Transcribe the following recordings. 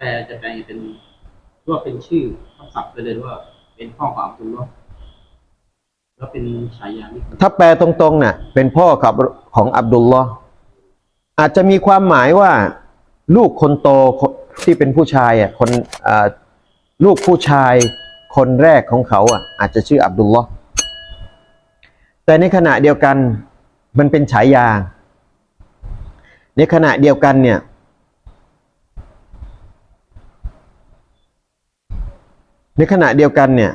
แปลจะแปลเป็นว่าเป็นชื่อคำศัพท์ไปเลยว่า เป็นพ่อของอับดุลลอฮ์แล้วเป็นฉายานี่ถ้าแปลตรงๆน่ะ เป็นพ่อกับของอับดุลลอฮ์อาจจะมีความหมายว่า ลูกคนโตที่เป็นผู้ชายอะคนลูกผู้ชายคนแรกของเขาอะ อาจจะชื่ออับดุลลอฮ์แต่ในขณะเดียวกันมันเป็นฉายา ในขณะเดียวกันเนี่ย ในขณะเดียวกันเนี่ย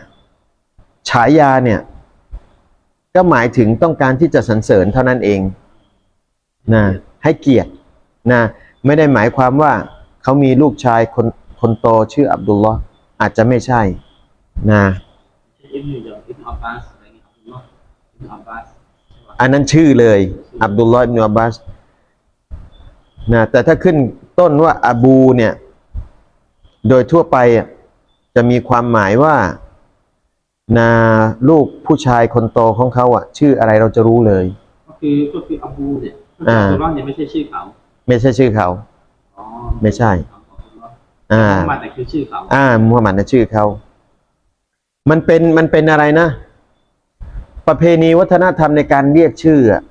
ฉายาเนี่ยก็หมายถึงต้องการที่จะสรรเสริญเท่านั้นเองนะให้เกียรตินะไม่ได้หมายความว่าเขามีลูกชายคนคนโตชื่ออับดุลลอฮ์อาจจะไม่ใช่นะอันนนั้นชื่อเลย อับดุลลอฮ์อิบนุอับบาสนะแต่ถ้าขึ้นต้นว่าอบูเนี่ย โดยทั่วไปอะ จะมีความหมายว่านาลูกผู้ชายคนโตของเขาอะ ชื่ออะไรเราจะรู้เลย ก็คือก็คืออบูเนี่ยก็คืออ่าอับดุลลอฮ์เนี่ยไม่ใช่ชื่อเขา ไม่ใช่ชื่อเขาอ๋อไม่ใช่ของอับดุลลอฮ์อ่ามาแต่คือชื่อเขาอ่ามุฮัมมัดนะชื่อเขา มันเป็นมันเป็นอะไรนะ ประเพณีวัฒนธรรมในการเรียกชื่ออะ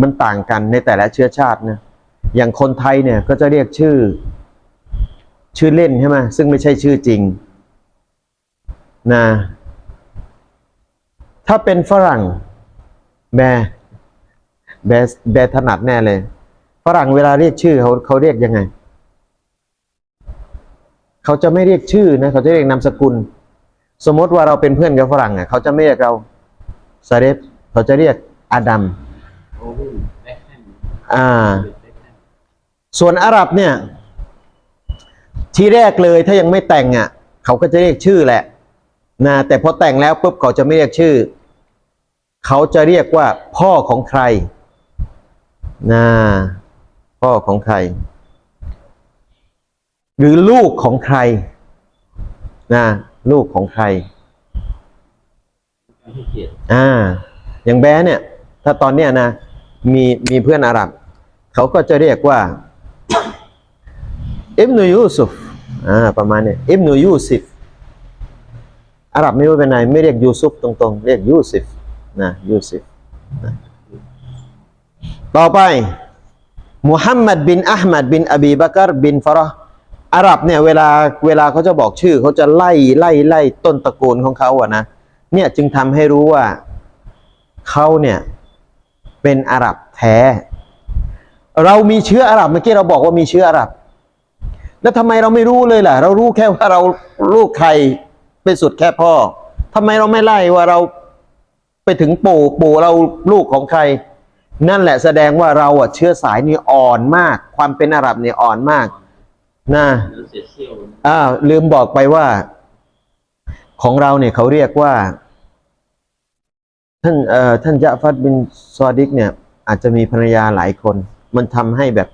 มันต่างกันในแต่ละเชื้อชาตินะอย่างคนไทยเนี่ยก็จะเรียกชื่อ ชื่อเล่นใช่ไหมซึ่งไม่ใช่ชื่อจริง นะถ้าเป็นฝรั่ง แบร์แบร์แบร์ถนัดแน่เลย ฝรั่งเวลาเรียกชื่อเขาเขาเรียกยังไง เขาจะไม่เรียกชื่อนะ เขาจะเรียกนามสกุล สมมติว่าเราเป็นเพื่อนกับฝรั่งอะเขาจะไม่เรียกเราซาเรฟเขาจะเรียกอาดัมโอเวนแบ็คแฮมอ่าเบ็คแฮมส่วนอาหรับเนี่ย ที่แรกเลยถ้ายังไม่แต่งอะ เขาก็จะเรียกชื่อแหละ นะแต่พอแต่งแล้วปุ๊บเขาจะไม่เรียกชื่อ เขาจะเรียกว่าพ่อของใครนะพ่อของใคร หรือลูกของใครนะลูกของใครอ่า อย่างแบร์เนี่ย ถ้าตอนเนี้ยนะ มีมีเพื่อนอาหรับ เขาก็จะเรียกว่าอิบนุยูซุฟอ่าประมาณเนี้ยอิบนุยูซิฟ อาหรับไม่รู้เป็นไงไม่เรียกยูซุฟตรงๆ เรียกยูซิฟนะยูซิฟนะต่อไปมุฮัมมัดบินอัลมัดบินอบีบักรบินฟาร์อาหรับเนี่ยเวลาเวลาเขาจะบอกชื่อเขาจะไล่ไล่ไล่ต้นตระกูลของเขาอะนะเนี่ยจึงทำให้รู้ว่าเขาเนี่ยเป็นอาหรับแท้ เรามีเชื้ออาหรับเมื่อกี้เราบอกว่ามีเชื้ออาหรับ แล้วทำไมเราไม่รู้เลยล่ะ เรารู้แค่ว่าเราลูกใคร เป็นสุดแค่พ่อทำไมเราไม่ไล่ว่าเราไปถึงปู่ปู่เราลูกของใคร นั่นแหละแสดงว่าเราอะเชื้อสายนี่อ่อนมาก ความเป็นอาหรับเนี่ยอ่อนมากนะแล้วเสียเซี่ยวอ้าวลืมบอกไปว่า ของเราเนี่ยเขาเรียกว่า ท่านเอ่อท่านยะฟัดบินซอดิกเนี่ย อาจจะมีภรรยาหลายคน มันทำให้แบบ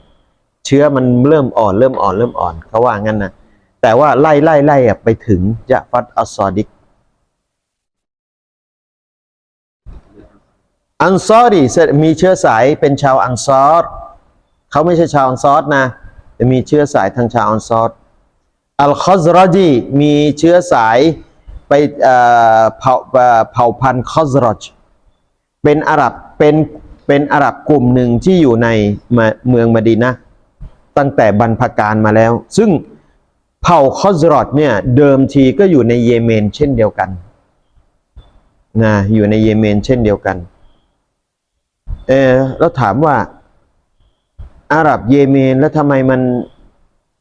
เชื้อมันเริ่มอ่อน เริ่มอ่อนเริ่มอ่อนเขาว่างั้นนะ แต่ว่าไล่ไล่ไล่ไปถึงยะฟัดอัสซอดิก อันซอรีมีเชื้อสายเป็นชาวอันซอรเขาไม่ใช่ชาวอันซอรนะแต่มีเชื้อสายทางชาวอันซอรอัลคอซรอจีมีเชื้อสายไปเผ่าเผ่าพันธุ์คอซรอจเป็นอาหรับเป็นเป็นอาหรับกลุ่มหนึ่งที่อยู่ในเมืองมะดีนะตั้งแต่บรรพการมาแล้ว ซึ่ง เผ่าคอซรอจเนี่ยเดิมทีก็อยู่ในเยเมนเช่นเดียวกันนะอยู่ในเยเมนเช่นเดียวกันเออแล้วถามว่าอาหรับเยเมนแล้วทำไมมัน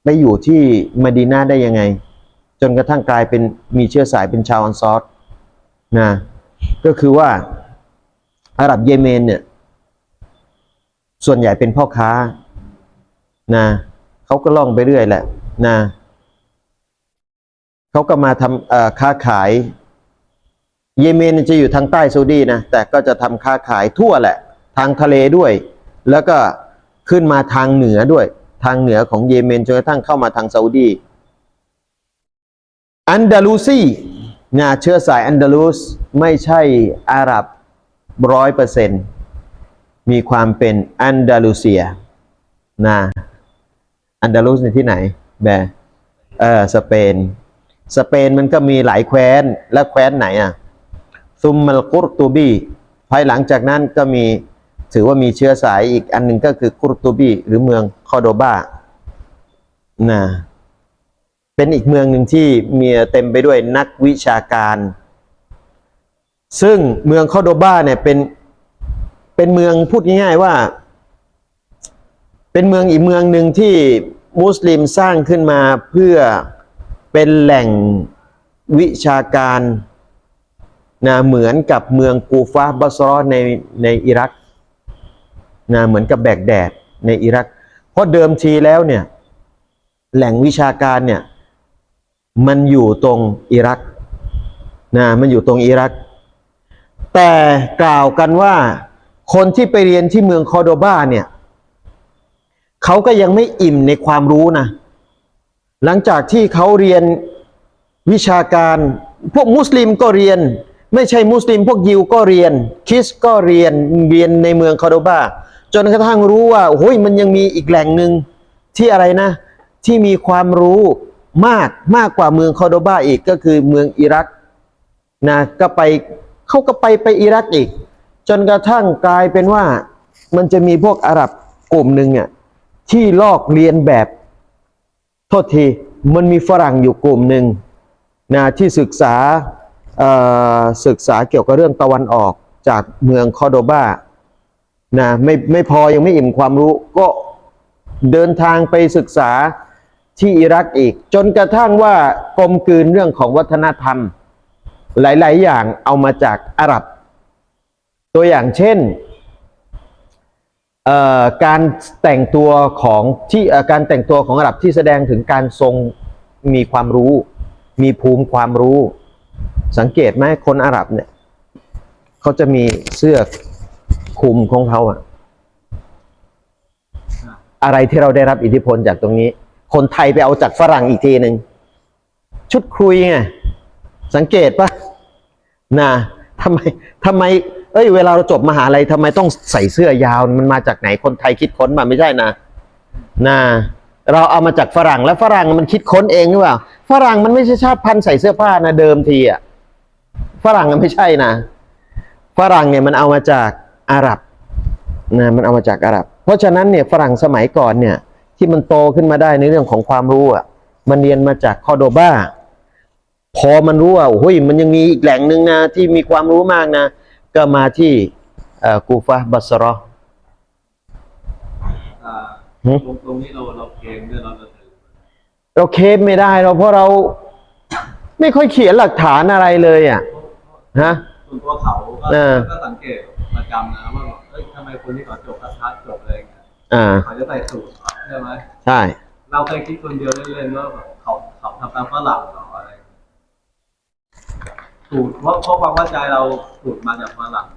ไปอยู่ที่มดีนาได้ยังไง จนกระทั่งกลายเป็นมีเชื้อสายเป็นชาวอันซอรนะก็คือว่าอาหรับเยเมนเนี่ยส่วนใหญ่เป็นพ่อค้านะเขาก็ล่องไปเรื่อยแหละนะ เขาก็มาทำค้าขาย เยเมนจะอยู่ทางใต้ซาอุดีนะแต่ก็จะทำค้าขายทั่วแหละ ทางทะเลด้วย แล้วก็ขึ้นมาทางเหนือด้วย ทางเหนือของเยเมนจนกระทั่งเข้ามาทางซาอุดี อันดาลูซีนะเชื้อสายอันดาลูสไม่ใช่อาหรับร้อยเปอร์เซ็นต์มีความเป็นอันดาลูเซียนะอันดาลูสในที่ไหนแบเออสเปน สเปนมันก็มีหลายแคว้นและแคว้นไหนอะซุมมัลกุรตูบีภายหลังจากนั้นก็มีถือว่ามีเชื้อสายอีกอันหนึ่งก็คือกุรตูบีหรือเมืองคอโดบานะเป็นอีกเมืองหนึ่งที่มีเต็มไปด้วยนักวิชาการ ซึ่งเมืองคอโดบาเนี่ยเป็นเป็นเมืองพูดง่ายๆว่า เป็นเมืองอีกเมืองหนึ่งที่มุสลิมสร้างขึ้นมาเพื่อ เป็นแหล่งวิชาการนะเหมือนกับเมืองกูฟาบัสรอในในอิรักนะเหมือนกับแบกแดดในอิรัก เพราะเดิมทีแล้วเนี่ยแหล่งวิชาการเนี่ยมันอยู่ตรงอิรักนะมันอยู่ตรงอิรัก แต่กล่าวกันว่าคนที่ไปเรียนที่เมืองคอโดบาเนี่ยเขาก็ยังไม่อิ่มในความรู้นะ หลังจากที่เขาเรียนวิชาการ พวกมุสลิมก็เรียน ไม่ใช่มุสลิม พวกยิวก็เรียนคริสก็เรียนเรียนในเมืองคอร์โดบาจนกระทั่งรู้ว่าโอ้ยมันยังมีอีกแหล่งหนึ่งที่อะไรนะ ที่มีความรู้มากมากกว่าเมืองคอร์โดบาอีกก็คือเมืองอิรักนะก็ไปเขาก็ไปไปอิรักอีก จนกระทั่งกลายเป็นว่ามันจะมีพวกอาหรับกลุ่มหนึ่งอะที่ลอกเรียนแบบ โทษทีมันมีฝรั่งอยู่กลุ่มหนึ่งนะที่ศึกษาเอ่อศึกษาเกี่ยวกับเรื่องตะวันออกจากเมืองคอโดบานะไม่ไม่พอยังไม่อิ่มความรู้ก็เดินทางไปศึกษาที่อิรักอีก จนกระทั่งว่ากลมกลืนเรื่องของวัฒนธรรม หลาย ๆ อย่างเอามาจากอาหรับ ตัวอย่างเช่น การแต่งตัวของที่การแต่งตัวของอาหรับที่แสดงถึงการทรงมีความรู้ มีภูมิความรู้ สังเกตไหมคนอาหรับเนี่ยเขาจะมีเสื้อคลุมของเขาอะอะไรที่เราได้รับอิทธิพลจากตรงนี้ คนไทยไปเอาจากฝรั่งอีกทีหนึ่งชุดคุยไงสังเกตปะนะทำไมทำไม เอ้ยเวลาเราจบมหาลัยทำไมต้องใส่เสื้อยาวมันมาจากไหนคนไทยคิดค้นมาไม่ใช่นะนะเราเอามาจากฝรั่งแล้วฝรั่งมันคิดค้นเองหรือเปล่าฝรั่งมันไม่ใช่ชาติพันธุ์ใส่เสื้อผ้านะเดิมทีอะฝรั่งมันไม่ใช่นะฝรั่งเนี่ยมันเอามาจากอาหรับนะมันเอามาจากอาหรับ เพราะฉะนั้นเนี่ยฝรั่งสมัยก่อนเนี่ยที่มันโตขึ้นมาได้ในเรื่องของความรู้อะมันเรียนมาจากคอโดบ้า พอมันรู้ว่าโอ้ยมันยังมีอีกแหล่งหนึ่งนะที่มีความรู้มากนะ ก็มาที่เอ่อกูฟาบัสรออ่าหึตรงตรงนี้เราเราเกมด้วยเราจะถือเราเคปไม่ได้เราเพราะเราไม่ค่อยเขียนหลักฐานอะไรเลยอะฮะส่วนตัวเขาก็เออก็สังเกตประจำนะว่าแบบเอ้ยทำไมคนที่เขาจบคัทัดจบอะไรอย่างเงี้ยอ่าเขาจะใส่สูทใช่ไหมใช่ เราเคยคิดคนเดียวเล่นๆว่าแบบเขาเขาทำตามฝรั่งเหรออะไร สูตรเพราะเพราะความเข้าใจเราสูตรมาจากฝรั่ง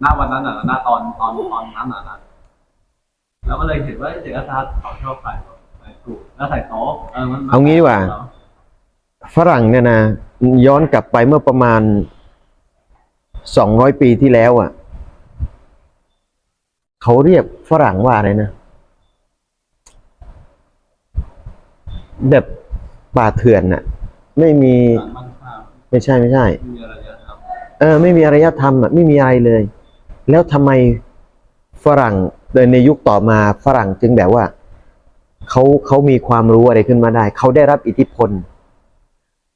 หน้าวันนั้นน่ะหน้าตอนตอนตอนนั้นน่ะนะแล้วก็เลยเห็นว่าเด็กคัทัดเขาชอบใส่ใส่สูทแล้วใส่โต๊ะเออมันมันเอางี้ดีกว่า ฝรั่งเนี่ยนะย้อนกลับไปเมื่อประมาณสองร้อยปีที่แล้วอะเขาเรียกฝรั่งว่าอะไรนะแบบป่าเถื่อนน่ะ ไม่มีมันข้าม ไม่ใช่ไม่ใช่ไม่มีอะไรเยอะครับเออ ไม่มีอารยธรรมอะไม่มีอะไรเลย แล้วทำไมฝรั่งโดยในยุคต่อมาฝรั่งจึงแบบว่าเขาเขามีความรู้อะไรขึ้นมาได้ เขาได้รับอิทธิพล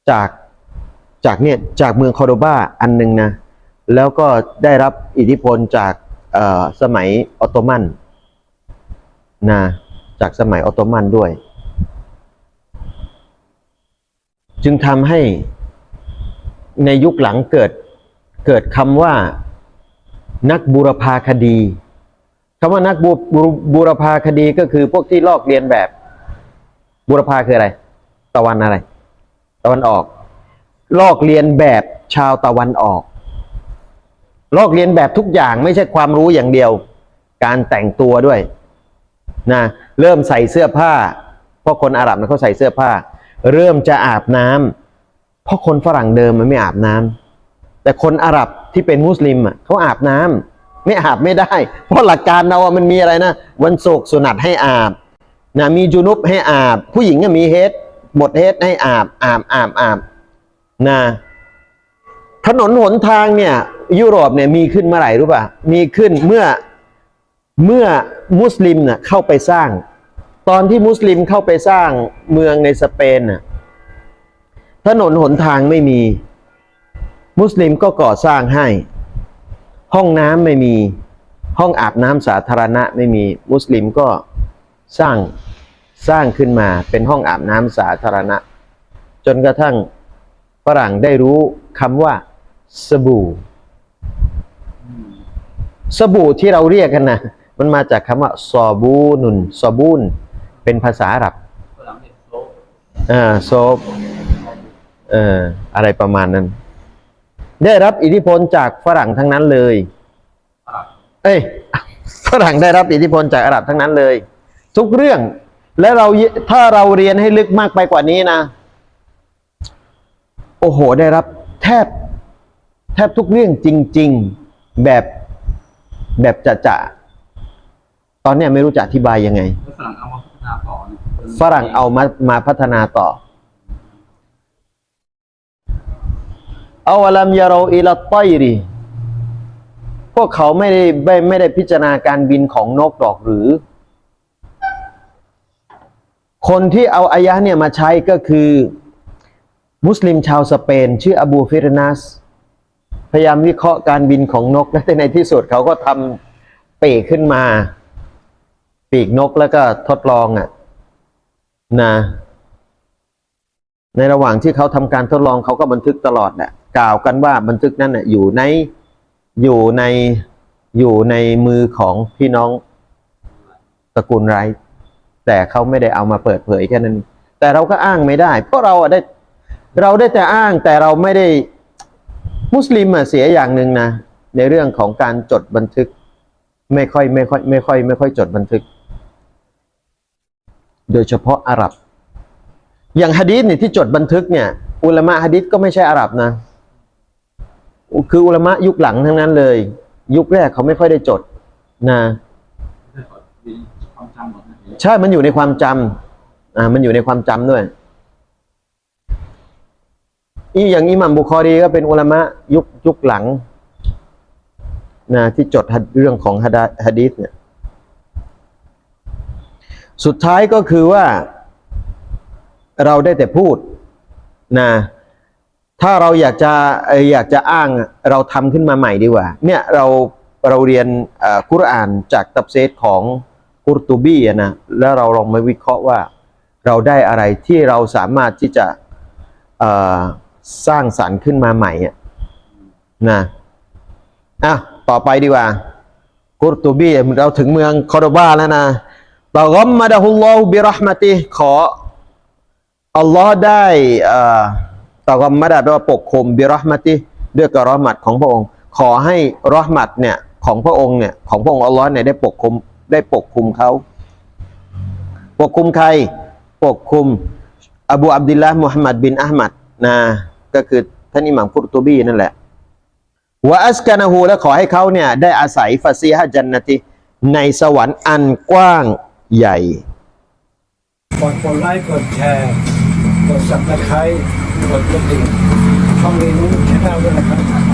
จากจากเนี่ยจากเมืองคอร์โดบาอันหนึ่งนะ แล้วก็ได้รับอิทธิพลจากเอ่อสมัยออตโตมันนะจากสมัยออตโตมันด้วย จึงทำให้ ในยุคหลังเกิดเกิดคำว่า นักบูรพาคดีคำว่านักบูบูบูรพาคดีก็คือพวกที่ลอกเลียนแบบ บูรพาคืออะไร ตะวันอะไร ตะวันออก ลอกเลียนแบบชาวตะวันออก ลอกเลียนแบบทุกอย่างไม่ใช่ความรู้อย่างเดียว การแต่งตัวด้วยนะเริ่มใส่เสื้อผ้าเพราะคนอาหรับเนี่ยเขาใส่เสื้อผ้า เริ่มจะอาบน้ำ เพราะคนฝรั่งเดิมมันไม่อาบน้ำแต่คนอาหรับที่เป็นมุสลิมอะเขาอาบน้ำไม่อาบไม่ได้ เพราะหลักการเราอะมันมีอะไรนะ วันโศกสุนัตให้อาบนะมีจุนุบให้อาบ ผู้หญิงก็มีเฮดบทเฮดให้อาบอาบอาบอาบนะถนนหนทางเนี่ยยุโรปเนี่ยมีขึ้นเมื่อไหร่รู้ป่ะมีขึ้นเมื่อเมื่อมุสลิมน่ะเข้าไปสร้าง ตอนที่มุสลิมเข้าไปสร้างเมืองในสเปนน่ะ ถนนหนทางไม่มี มุสลิมก็ก่อสร้างให้ ห้องน้ำไม่มี ห้องอาบน้ำสาธารณะไม่มี มุสลิมก็สร้างสร้างขึ้นมาเป็นห้องอาบน้ำสาธารณะ จนกระทั่งฝรั่งได้รู้คำว่าสบู่ สบู่ที่เราเรียกกันนะมันมาจากคำว่าซอบูนุนซอบูนเป็นภาษาอาหรับฝรั่งเรียกโซฟอ่าโซฟ เอ่ออะไรประมาณนั้น ได้รับอิทธิพลจากฝรั่งทั้งนั้นเลยฝรั่งเอ้ยฝรั่งได้รับอิทธิพลจากอาหรับทั้งนั้นเลย ทุกเรื่อง และเราถ้าเราเรียนให้ลึกมากไปกว่านี้นะ โอ้โห ได้รับแทบ แทบทุกเรื่องจริง ๆ แบบแบบจะจะตอนเนี้ยไม่รู้จะอธิบายยังไงแล้วฝรั่งเอามาพัฒนาต่อ เอามามาพัฒนาต่อเอาวลัมยาเราอิลตอยรีพวกเขาไม่ได้ไม่ไม่ได้พิจารณาการบินของนกดอกหรือ คนที่เอาอายะเนี่ยมาใช้ก็คือ มุสลิมชาวสเปน ชื่ออบูฟิรนัส พยายามวิเคราะห์การบินของนก และในที่สุดเขาก็ทำปีกขึ้นมา ปีกนกแล้วก็ทดลองอะนะในระหว่างที่เขาทำการทดลองเขาก็บันทึกตลอดแหละ กล่าวกันว่าบันทึกนั้นอยู่ในอยู่ในอยู่ในมือของพี่น้องตระกูลไรแต่เขาไม่ได้เอามาเปิดเผยแค่นั้น แต่เราก็อ้างไม่ได้ เพราะเราได้เราได้แต่อ้างแต่เราไม่ได้มุสลิมเสียอย่างหนึ่งนะ ในเรื่องของการจดบันทึก ไม่ค่อยไม่ค่อยไม่ค่อย ไม่ค่อยจดบันทึก โดยเฉพาะอาหรับ อย่างฮะดีษเนี่ยที่จดบันทึกเนี่ย อุลามะฮะดีษก็ไม่ใช่อาหรับนะ คืออุลามะยุคหลังทั้งนั้นเลย ยุคแรกเขาไม่ค่อยได้จดนะใช่ มันอยู่ในความจำอ่า มันอยู่ในความจำด้วย อีอย่างอิหมัมบุคอรีก็เป็นอุลามะยุคยุคหลังนะที่จดเรื่องของฮะดฮะดีษเนี่ย สุดท้ายก็คือว่า เราได้แต่พูดนะ ถ้าเราอยากจะอยากจะอ้างเราทำขึ้นมาใหม่ดีกว่า เนี่ยเราเราเรียนกุรอานจากตับเซตของกุรตูบีนะแล้วเราลองมาวิเคราะห์ว่าเราได้อะไรที่เราสามารถที่จะสร้างสรรค์ขึ้นมาใหม่นะอะต่อไปดีกว่ากุรตูบีเราถึงเมืองคอร์ดบาแล้วนะตะกอมมาดะฮุลลอฮุบิรห์มติขออัลลอฮ์ได้อ่อ ตอกอมมาดาแปลว่าปกคลุมบิรอหมะติด้วยกบรอหมัดของพระองค์ ขอให้รอหมัดเนี่ยของพระองค์เนี่ยของพระองค์อัลลอฮ์เนี่ยได้ปกคลุมได้ปกคลุมเขาปกคลุมใครปกคลุมอบูอับดิลละมุฮัมมัดบินอะห์มัดนะก็คือท่านอิหม่ามกุรตุบีนั่นแหละวะอัสกานะฮูและขอให้เขาเนี่ยได้อาศัยฟาซีฮะจันนติในสวรรค์อันกว้างใหญ่ กดกดไลค์กดแชร์ กดสับตะไคร้ กดกระดิ่งช่องนี้นู้นแชนแนลด้วยนะครับ